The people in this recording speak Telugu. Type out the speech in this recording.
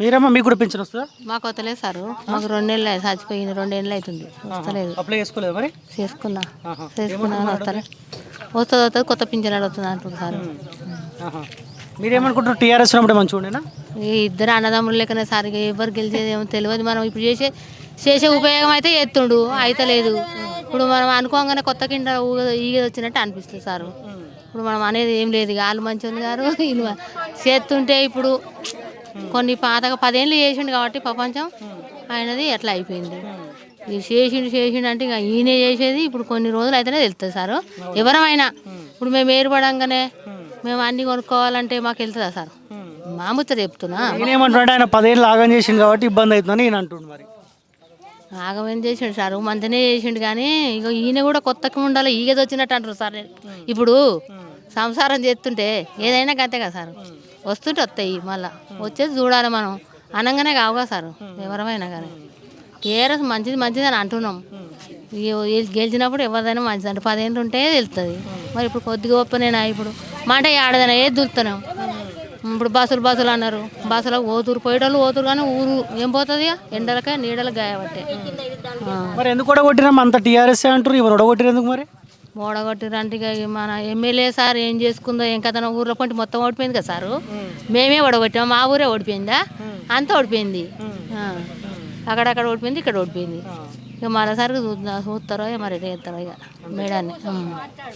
మీరేమో మీకు కూడా పెన్షన్ వస్తుందా? మాకు వస్తలేదు సారు. మాకు రెండు నెలలు చచ్చిపోయింది రెండేళ్ళు అవుతుంది. వస్తలేదు. అప్లై చేసుకోలేదు మరి? చేసుకున్నా. చేసుకున్నా కానీ వస్తలే. వస్తుంది వస్తుంది కొత్త పింఛన్ వస్తుంది అంటుంది సార్. మీరేమనుకుంటారు టీఆర్ఎస్ ఉన్నప్పుడే మంచిగా ఉండేనా? ఈ ఇద్దరు అన్నదమ్ములు లెక్కనే సార్ ఎవరు గెలిచేది ఏమో తెలియదు. మనం ఇప్పుడు చేసే చేసే ఉపయోగం అయితే ఎత్తుండు అయితే లేదు ఇప్పుడు మనం అనుకోగానే కొత్త కింద ఈగ వచ్చినట్టు అనిపిస్తుంది సారు. ఇప్పుడు మనం అనేది ఏం లేదు. వాళ్ళు మంచిగా ఉంది గారు చేస్తుంటే ఇప్పుడు కొన్ని పాతగా పదేళ్ళు చేసిండు కాబట్టి ప్రపంచం ఆయనది ఎట్లా అయిపోయింది. ఇది చేసిండు చేసిండు అంటే ఇక ఈయన చేసేది. ఇప్పుడు కొన్ని రోజులు అయితేనే తెలుస్తుంది సారు. ఎవరమైనా ఇప్పుడు మేము ఏర్పడంగానే మేము అన్ని కొనుక్కోవాలంటే మాకు వెళ్తుందా సార్? మా ముచ్చట చెప్తున్నా. ఆయన పదేళ్ళు ఆగం చేసిండు కాబట్టి ఇబ్బంది అవుతుందని ఈయన అంటుండు మరి. ఆగమేం చేసిండు సార్? మంచిగానే చేసిండు కానీ ఇక ఈయన కూడా కొత్తగా ఉండాలి ఈగది వచ్చినట్టు అంటారు సార్. ఇప్పుడు సంసారం చేస్తుంటే ఏదైనా గంతే కదా సార్? వస్తుంటే వస్తాయి మళ్ళా. వచ్చేది చూడాలి మనం. అనగానే కావుగా సార్? ఎవరమైనా కానీ. టీఆర్ఎస్ మంచిది మంచిది అని అంటున్నాం. గెలిచినప్పుడు ఎవరిదైనా మంచిది. అంటే పదేళ్ళు ఉంటే తెలుస్తుంది మరి ఇప్పుడు కొద్దిగా ఒప్పనేనా ఇప్పుడు మాట ఆడదైనా ఏది దులుతున్నాం ఇప్పుడు బస్సులు బస్సులు అన్నారు. బస్సులకు పోతురు పోయేటోళ్ళు పోతురు కానీ ఊరు ఏం పోతుంది ఎండలకే నీడలకు గాయబట్టే. మరి ఎందుకు కూడా కొట్టినాం అంత టీఆర్ఎస్ అంటారు ఇవరు ఓడగొట్టిరు ఎందుకు మరి? ఓడగొట్టిరంటే ఇక మన ఎమ్మెల్యే సార్ ఏం చేసుకుందో ఏం కథనో ఊర్లో పంటి మొత్తం ఓడిపోయింది కదా సారు? మేమే ఓడగొట్టాము మా ఊరే ఓడిపోయిందా? అంతా ఓడిపోయింది. అక్కడక్కడ ఓడిపోయింది ఇక్కడ ఓడిపోయింది. ఇక మరోసారి చూద్దాం చూస్తారో మరి చేస్తారో ఇక మేడాన్ని.